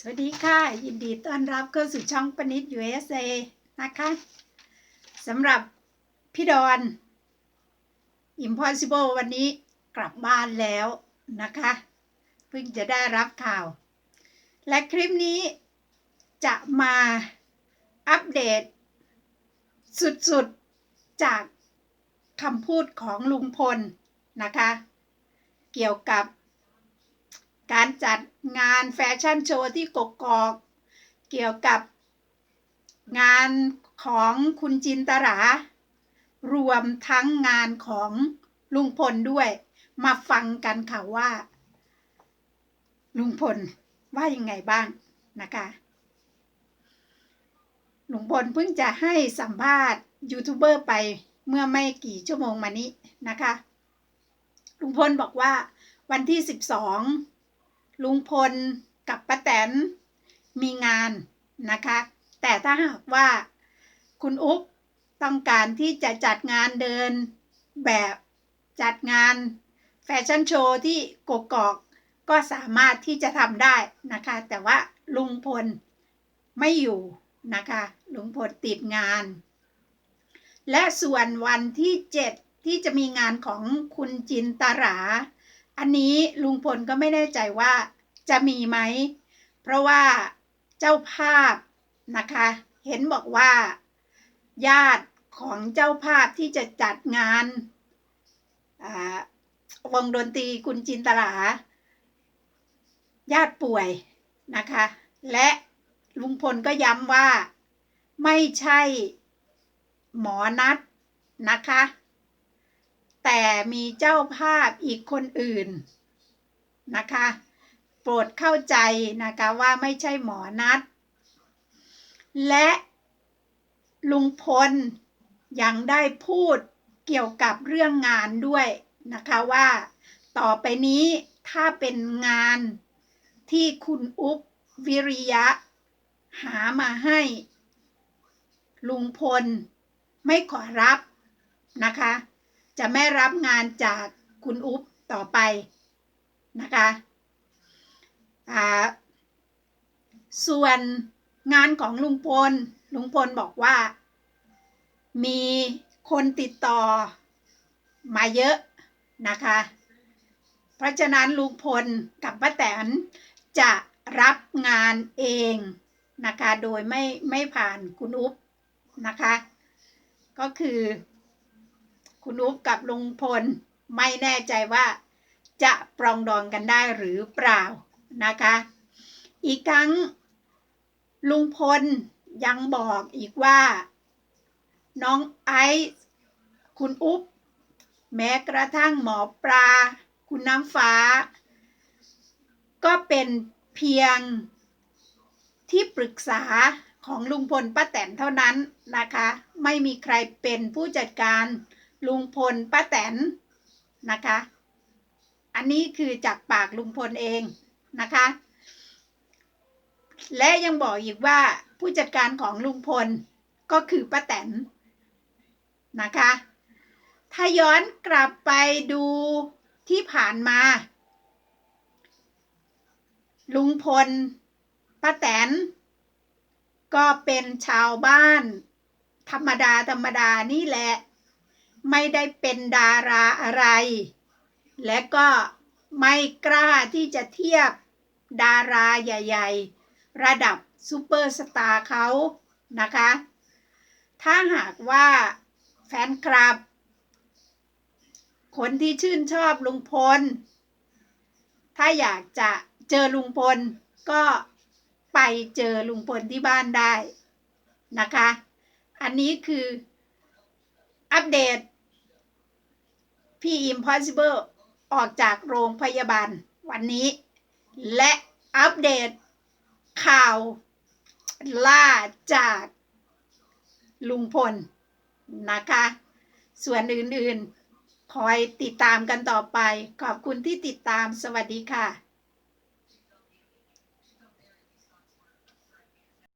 สวัสดีค่ะ ยินดีต้อนรับเข้าสู่ช่องปนิด USA นะคะสำหรับพี่ดอน Impossible วันนี้กลับบ้านแล้วนะคะ เพิ่งจะได้รับข่าว และคลิปนี้จะมาอัปเดต สุดๆจากคำพูดของลุงพลนะคะ เกี่ยวกับ การจัดงานแฟชั่นโชว์ที่กกอก เกี่ยวกับงานของคุณจินตรา รวมทั้งงานของลุงพลด้วย มาฟังกันค่ะว่า ลุงพลว่ายังไงบ้างนะคะลุงพลเพิ่งจะให้สัมภาษณ์ยูทูบเบอร์ไปเมื่อไม่กี่ชั่วโมงมานี้นะคะ ลุงพลบอกว่าวันที่ 12 ลุงพลกับป้าแตนมีงานนะคะ แต่ถ้าหากว่าคุณอุ๊บต้องการที่จะจัดงานเดินแบบจัดงานแฟชั่นโชว์ที่กกอกก็สามารถที่จะทำได้นะคะ แต่ว่าลุงพลไม่อยู่นะคะ ลุงพลติดงาน และส่วนวันที่ 7 ที่จะมีงานของคุณจินตรา อันนี้ลุงพลก็ไม่แน่ใจว่าจะมีไหม เพราะว่าเจ้าภาพนะคะ เห็นบอกว่า ญาติของเจ้าภาพที่จะจัดงานวงดนตรีคุณจินตลา ญาติป่วยนะคะ และลุงพลก็ย้ำว่าไม่ใช่หมอนัดนะคะ แต่มีเจ้าภาพอีกคนอื่นนะคะ โปรดเข้าใจนะคะว่าไม่ใช่หมอนัด และลุงพลยังได้พูดเกี่ยวกับเรื่องงานด้วยนะคะว่าต่อไปนี้ถ้าเป็นงานที่คุณอุ๊บวิริยะ หามาให้ ลุงพลไม่ขอรับนะคะ จะไม่รับงานจากคุณอุ๊บต่อไปนะคะส่วนงานของลุงพล ลุงพลบอกว่า มีคนติดต่อมาเยอะนะคะ เพราะฉะนั้นลุงพลกับป้าแตนจะรับงานเองนะคะ โดยไม่ไม่ผ่านคุณอุ๊บนะคะ ก็คือ คุณอุ๊บกับลุงพลไม่แน่ใจว่าจะปรองดองกันได้หรือเปล่านะคะ อีกครั้งลุงพลยังบอกอีกว่า น้องไอซ์คุณอุ๊บแม้กระทั่งหมอปลา คุณน้ำฟ้า ก็เป็นเพียงที่ปรึกษาของลุงพลป้าแตนเท่านั้นนะคะ ไม่มีใครเป็นผู้จัดการ ลุงพลป้าแตนนะคะ อันนี้คือจากปากลุงพลเองนะคะ และยังบอกอีกว่าผู้จัดการของลุงพลก็คือป้าแตนนะคะ ถ้าย้อนกลับไปดูที่ผ่านมา ลุงพลป้าแตน ก็เป็นชาวบ้าน ธรรมดาธรรมดานี่แหละ ไม่ได้เป็นดาราอะไร และก็ไม่กล้าที่จะเทียบดาราใหญ่ ๆ ระดับซูเปอร์สตาร์เขานะคะ ถ้าหากว่าแฟนคลับ คนที่ชื่นชอบลุงพล ถ้าอยากจะเจอลุงพลก็ไปเจอลุงพลที่บ้านได้นะคะ อันนี้คืออัปเดต พี่ Impossible ออกจากโรงพยาบาลวันนี้ และอัปเดตข่าวล่าจากลุงพลนะคะ ส่วนอื่นๆ คอยติดตามกันต่อไป ขอบคุณที่ติดตามสวัสดีค่ะ